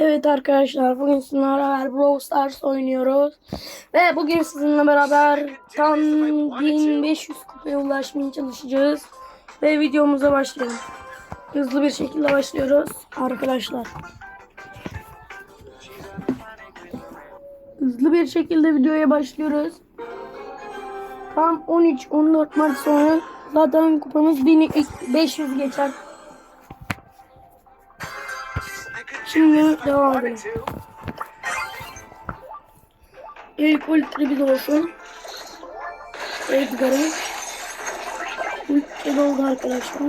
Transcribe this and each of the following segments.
Evet arkadaşlar bugün sizinle beraber Brawl Stars oynuyoruz. Ve bugün sizinle beraber tam 1500 kupaya ulaşmaya çalışacağız. Ve videomuza başlayalım. Hızlı bir şekilde başlıyoruz arkadaşlar. Hızlı bir şekilde videoya başlıyoruz. Tam 13-14 maç sonra zaten kupamız 1500 geçer. Şimdi devam edelim. İlk ultra bir olsun. Edgar'ın ultra doldu arkadaşlar.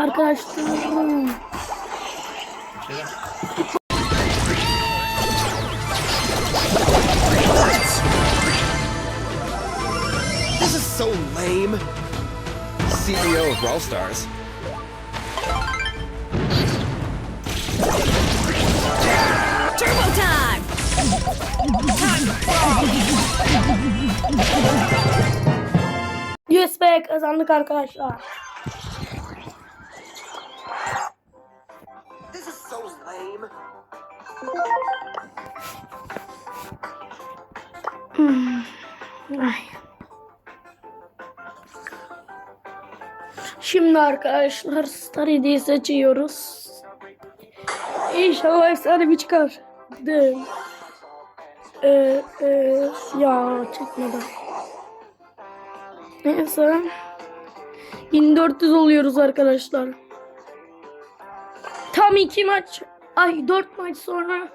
Arkadaşlar This is so lame. CEO of Brawl Stars. Turbo time! USB kazandık arkadaşlar. Ay. Şimdi arkadaşlar Star Hediye seçiyoruz. İnşallah efsane bir çıkar. De. Ee, e, ya çekmedi. Neyse. 1400 oluyoruz arkadaşlar. Tam iki maç, ay dört maç sonra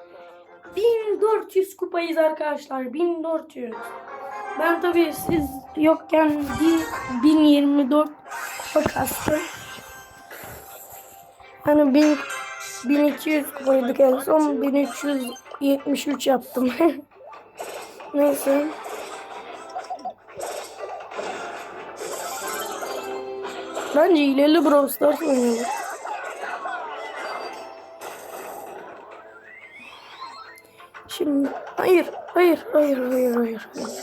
1400 kupayız arkadaşlar. 1400. Ben tabii siz yokken bir 1024 kupa kastım. Hani 1000 1200 kupaydık en son 1373 yaptım. Neyse. Bence hileli Brawl Stars oynuyorlar. Şimdi hayır hayır hayır hayır hayır. hayır.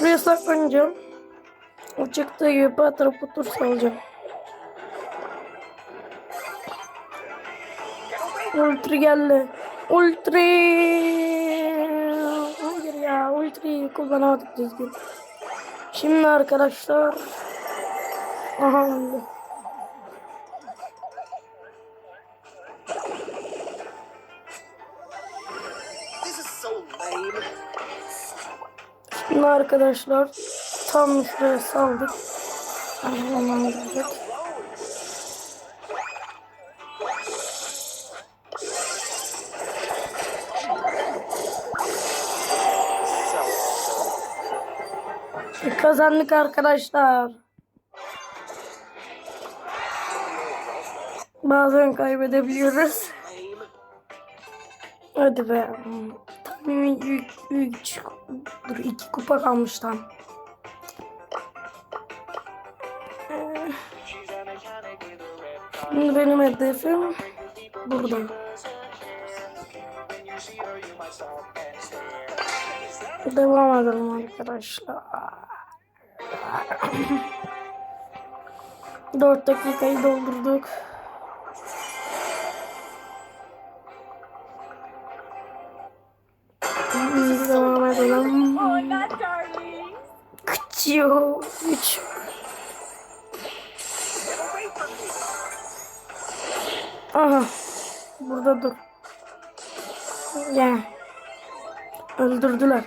Buraya saklanacağım. O çıktığı gibi patır putur salacağım. Ultra geldi. Ultra. Hayır ya ultrayı kullanamadık düzgün. Şimdi arkadaşlar. Aha Şimdi arkadaşlar tam şuraya saldık. Anlamlandırdık. Kazandık arkadaşlar. Bazen kaybedebiliyoruz. Hadi be. Tam 3 dur 2 kupa kalmış tam. Şimdi benim hedefim burada. Devam edelim arkadaşlar. 4 dakikayı doldurduk. Gel. Öldürdüler.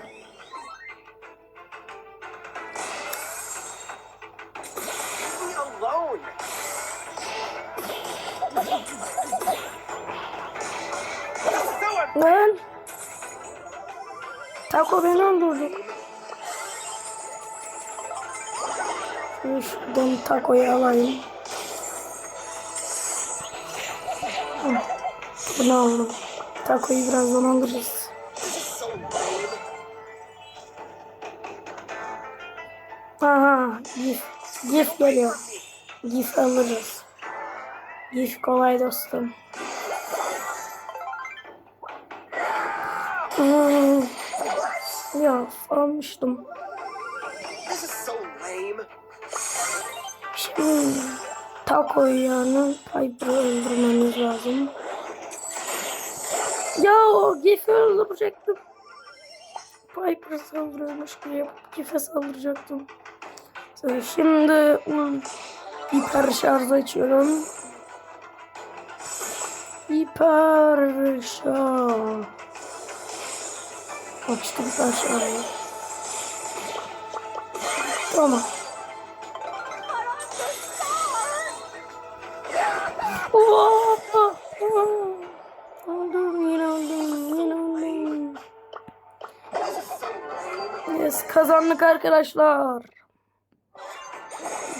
Lan. Taco beni öldürdü. Şuradan takoyu alayım. Bunu aldım. Takoyu birazdan alırız. Aha, gif. Gif geliyor. Gif alırız. Gif kolay dostum. Hmm. Ya almıştım. Şimdi takoyu yani Piper'ı öldürmemiz lazım. Ya o Gif'i öldürecektim. Piper saldırıyormuş gibi yapıp Gif'e saldıracaktım. Şimdi ul- hiper şarj açıyorum. Hiper şarj. Açtım hiper şarjı. Tamam. Hoppa. Kazandık arkadaşlar.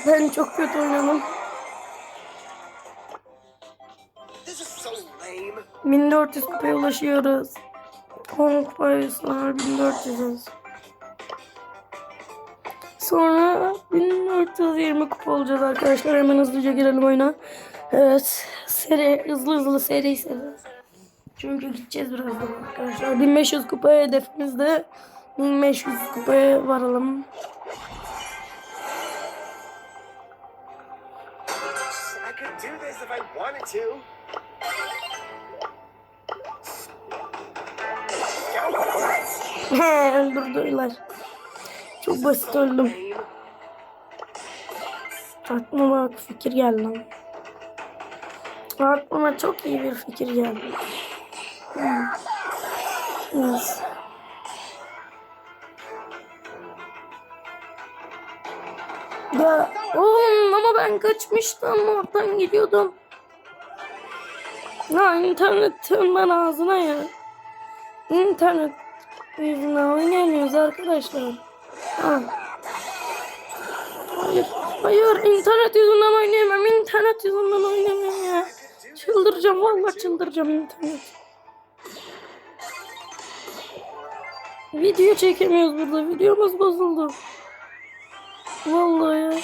Ben çok kötü oynadım. This is so lame. 1400 kupaya ulaşıyoruz. 10 kupaya sonra 1400'üz. Sonra 1420 kupa olacağız arkadaşlar. Hemen hızlıca girelim oyuna. Evet. Seri, hızlı hızlı seri seri. Çünkü gideceğiz birazdan arkadaşlar. 1500 kupaya hedefimizde. 1500 kupaya varalım. Öldürdüler. Çok basit öldüm. Aklıma bak fikir geldi. Aklıma çok iyi bir fikir geldi. Hmm. Ya oğlum ama ben kaçmıştım oradan gidiyordum. Ya internetin ben ağzına ya. İnternet yüzünden oynayamıyoruz arkadaşlar. Ha. Hayır, hayır internet yüzünden oynayamam. İnternet yüzünden oynayamam ya. Çıldıracağım vallahi çıldıracağım internet. Video çekemiyoruz burada. Videomuz bozuldu. Vallahi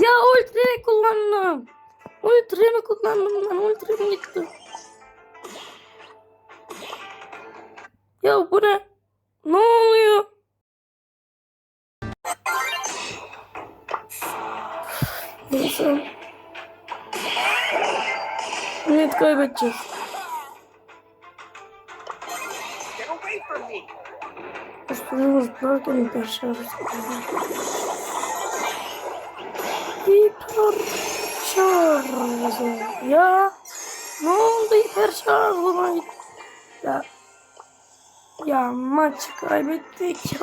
ya. Ultra'yı kullandım. Ultra'yı kullandım ben. Ultra'm gitti. Ya bu ne? Ne oluyor? Neyse. Net kaybedeceğiz. Üstüne zıplarken hiper şarj. Hiper şarj. Ya ne oldu hiper şarjıma? Ya ya maç kaybettik.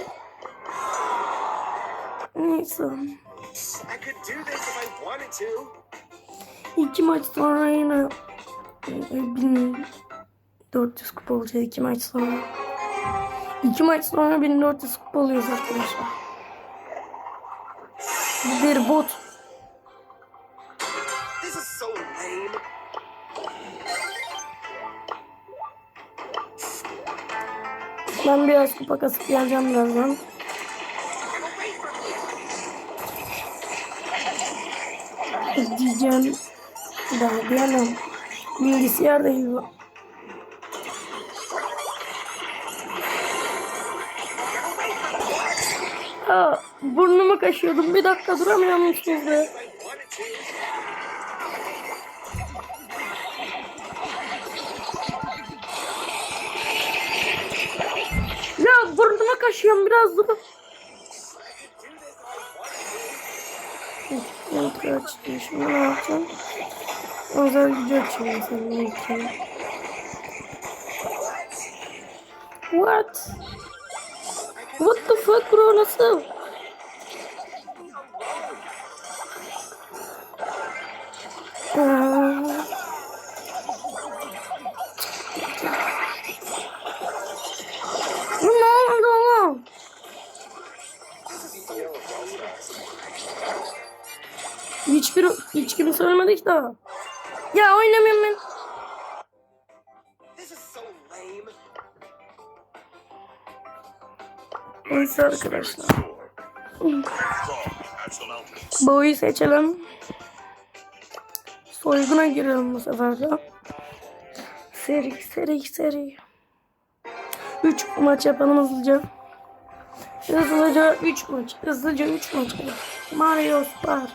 Neyse. I could do this if I wanted to. İki maç sonra yine 1400 kupa olacak iki maç sonra. İki maç sonra 1400 kupa oluyoruz arkadaşlar. Bu bir bot. Ben biraz kupa kasıp geleceğim birazdan. Diyeceğim. Daha diyemem. Bilgisayar değil bu. Aa, burnumu kaşıyordum. Bir dakika duramıyor musunuz be? Ya burnumu kaşıyorum biraz durun. Kontrol açtım. Şimdi ne yapacağım? Özel gücü açıyorum senin için. What? What the fuck bro nasıl? Ne oldu oğlum? Hiçbir hiç kimse ölmedik daha. Ya oynamıyorum ben. Neyse arkadaşlar. Boyu seçelim. Soyguna girelim bu sefer de. Seri seri seri. 3 maç yapalım hızlıca. Hızlıca 3 maç. Hızlıca 3 maç. Mario Spar.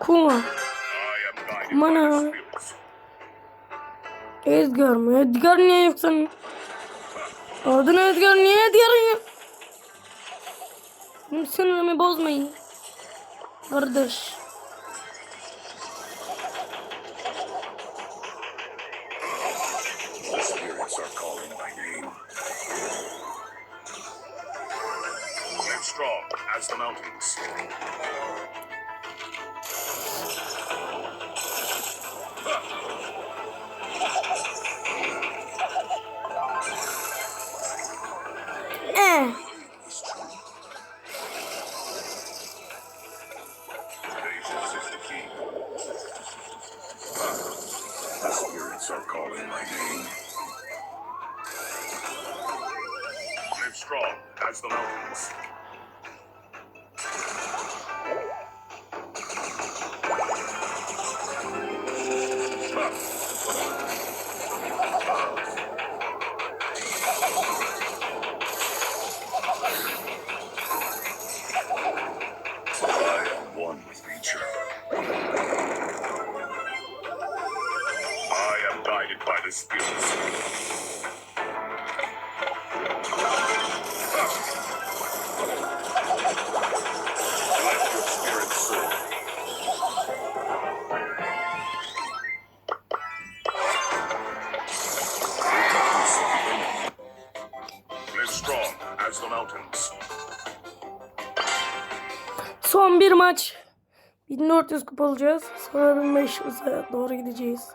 Kuma. Mana. Edgar mı? Edgar niye yok senin? Adın Edgar niye Edgar'ın yok? Benim Sinirimi bozmayın. Kardeş. The spirits are calling my name. Live strong as the mountains. As the mountains. Son bir maç. 1400 kupa alacağız. Sonra 1500'e doğru gideceğiz.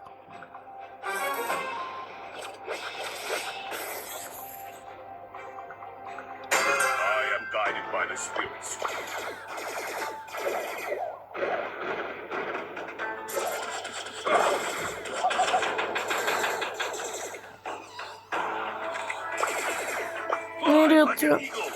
Yeah.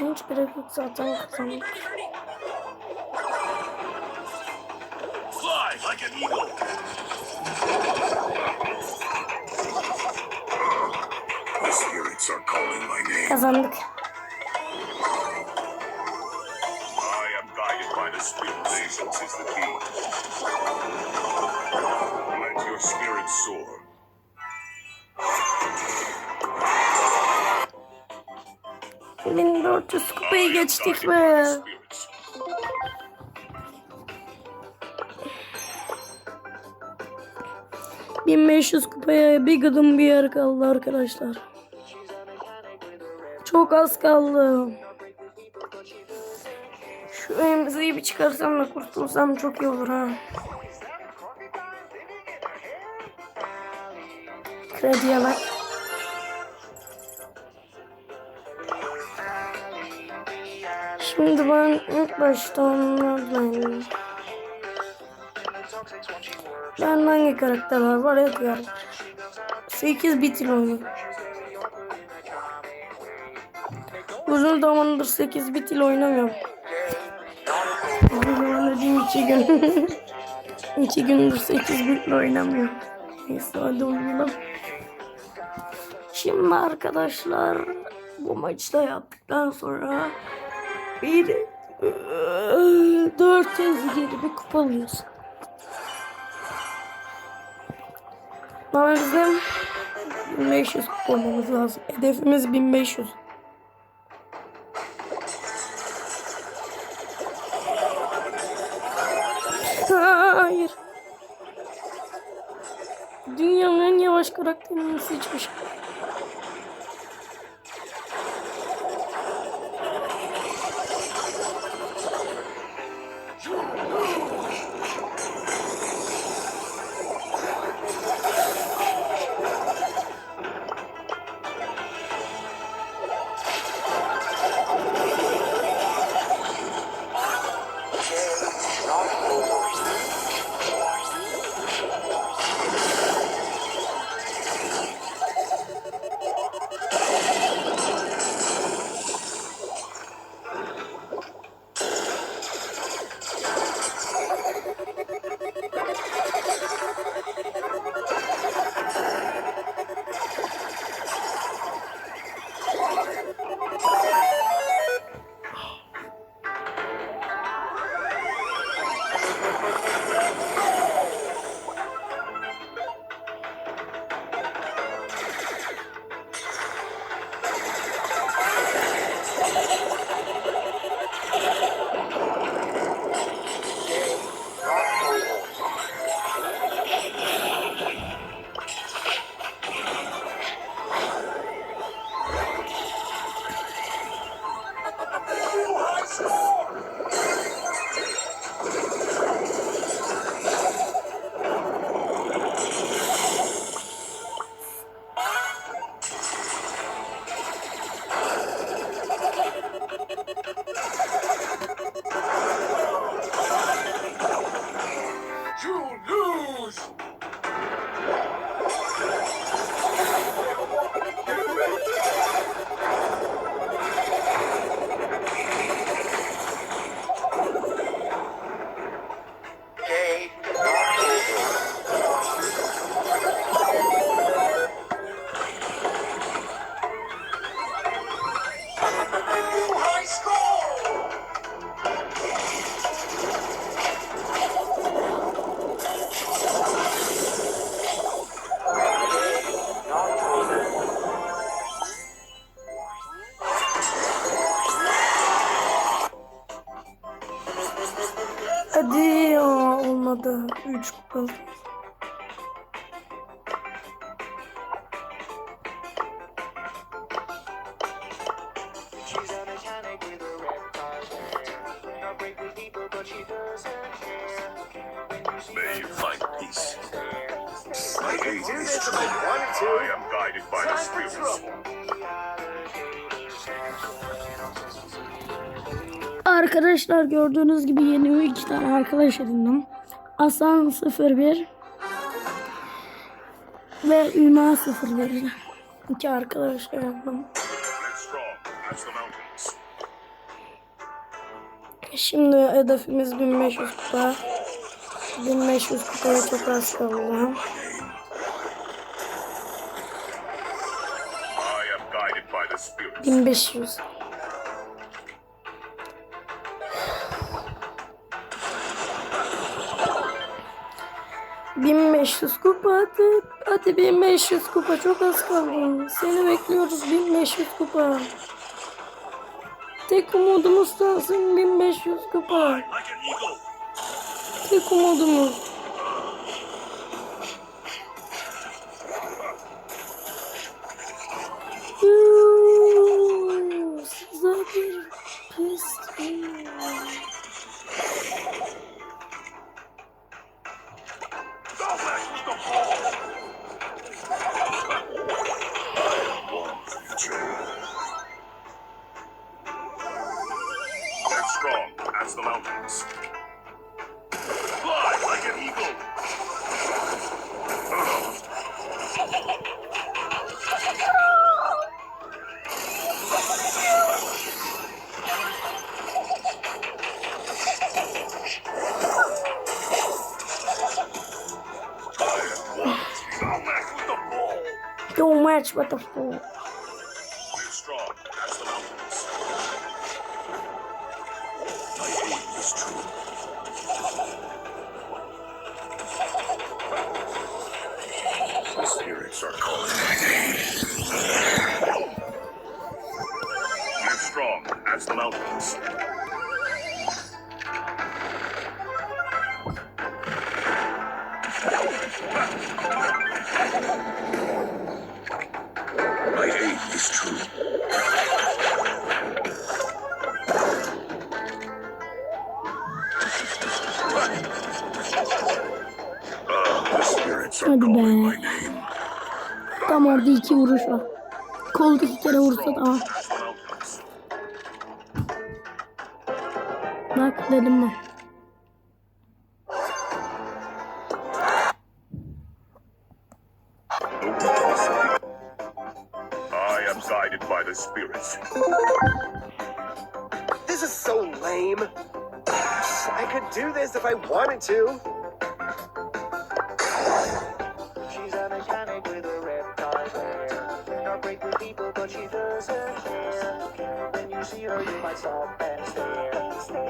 Hiç gerek yok zaten kazandık. Fly like an eagle. The spirits are calling my name. Kazandık. 1400 kupayı geçtik Guided by the be. spirits. 1500 kupaya bir gıdım bir yer kaldı arkadaşlar. Çok az kaldı. Şu emziği bir çıkarsam da kurtulsam çok iyi olur ha. Krediye bak. Şimdi ben ilk başta onlardan Ben hangi karakter var? Var yok ya. 8 bit ile oynuyorum. Uzun zamandır 8 bit ile oynamıyorum. Değil 2 gün. 2 gündür 8 bit ile oynamıyorum. Neyse hadi oynayalım. Şimdi arkadaşlar bu maçta yaptıktan sonra bir dört geri bir kupa alıyoruz. Ama bizim 1500 kupa olmamız lazım. Hedefimiz 1500. Hayır. Dünyanın en yavaş karakterini seçmiş. See May her you find peace. I My hate is I am guided by the spirits. Arkadaşlar gördüğünüz gibi yeni iki tane arkadaş edindim. Hasan 01 ve Üma 01. İki arkadaş mountains. Şimdi hedefimiz 1500 kupa. 1500 kupaya çok az kaldı. I am guided 1500. ...1500 kupa hadi. Hadi 1500 kupa çok az kaldı. Seni bekliyoruz 1500 kupa. Tek umudumuz sensin 1500 kupa. Tek umudumuz. What the fuck. Live strong as the mountains. My aim is true. The spirits are calling my name. Live strong as the mountains. Guided by the spirits. This is so lame. I could do this if I wanted to. She's a mechanic with a reptile hair. Not great with people, but she doesn't care. When you see her, you might stop and stare.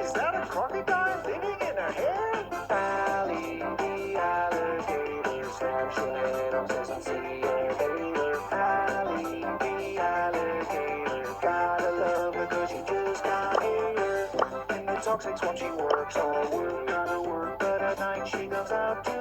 Is that a crocodile living in her hair? The alligator, The toxic she works all work, gotta work, but at night she goes out.